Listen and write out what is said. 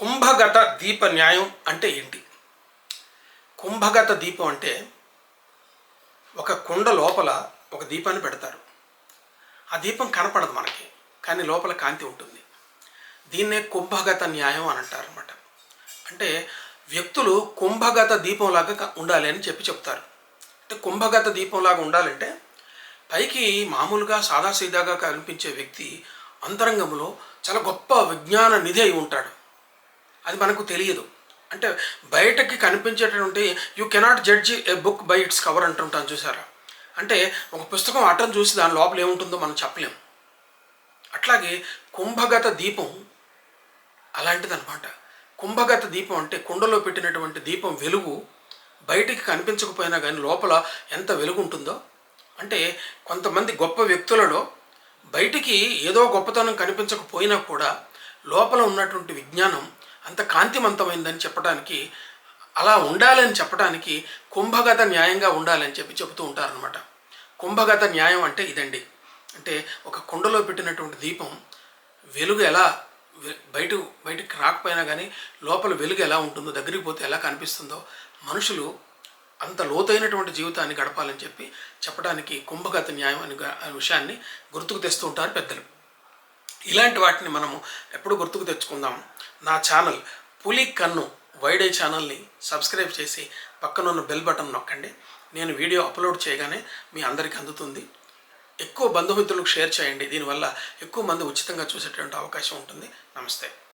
కుంభగత దీప న్యాయం అంటే ఏంటి? కుంభగత దీపం అంటే ఒక కుండ లోపల ఒక దీపాన్ని పెడతారు. ఆ దీపం కనపడదు మనకి కానీ లోపల కాంతి ఉంటుంది. దీన్నే కుంభగత న్యాయం అని అంటారు అనమాట అంటే వ్యక్తులు కుంభగత దీపంలాగా ఉండాలి అని చెప్పి చెప్తారు. అంటే కుంభగత దీపంలాగా ఉండాలంటే పైకి మామూలుగా సాదాసీదాగా కనిపించే వ్యక్తి అంతరంగంలో చాలా గొప్ప విజ్ఞాన నిధి అయి ఉంటాడు. అది మనకు తెలియదు. అంటే బయటకి కనిపించేటటువంటి you cannot judge a book by its cover అంటుంటాను చూసారా? అంటే ఒక పుస్తకం అటం చూసి దాని లోపల ఏముంటుందో మనం చెప్పలేం. అట్లాగే కుంభగత దీపం అలాంటిదన్నమాట. కుంభగత దీపం అంటే కుండలో పెట్టినటువంటి దీపం వెలుగు బయటికి కనిపించకపోయినా కానీ లోపల ఎంత వెలుగు ఉంటుందో. అంటే కొంతమంది గొప్ప వ్యక్తులలో బయటికి ఏదో గొప్పతనం కనిపించకపోయినా కూడా లోపల ఉన్నటువంటి విజ్ఞానం అంత కాంతివంతమైందని చెప్పడానికి అలా ఉండాలని చెప్పడానికి కుంభగత న్యాయంగా ఉండాలని చెప్పి చెబుతూ ఉంటారనమాట కుంభగత న్యాయం అంటే ఇదండి. అంటే ఒక కుండలో పెట్టినటువంటి దీపం వెలుగు ఎలా బయట బయటికి రాకపోయినా కానీ లోపల వెలుగు ఎలా ఉంటుందో దగ్గరికి పోతే ఎలా కనిపిస్తుందో మనుషులు అంత లోతైనటువంటి జీవితాన్ని గడపాలని చెప్పి చెప్పడానికి కుంభగత న్యాయం అని అనే విషయాన్ని గుర్తుకు తెస్తూ ఉంటారు పెద్దలు. ఇలాంటి వాటిని మనము ఎప్పుడు గుర్తుకు తెచ్చుకుందాం. నా ఛానల్ పులి కన్ను వైడే ఛానల్ని సబ్స్క్రైబ్ చేసి పక్కనున్న బెల్ బటన్ నొక్కండి. నేను వీడియో అప్లోడ్ చేయగానే మీ అందరికీ అందుతుంది. ఎక్కువ బంధుమిత్రులకు షేర్ చేయండి. దీనివల్ల ఎక్కువ మంది ఉచితంగా చూసేటువంటి అవకాశం ఉంటుంది. నమస్తే.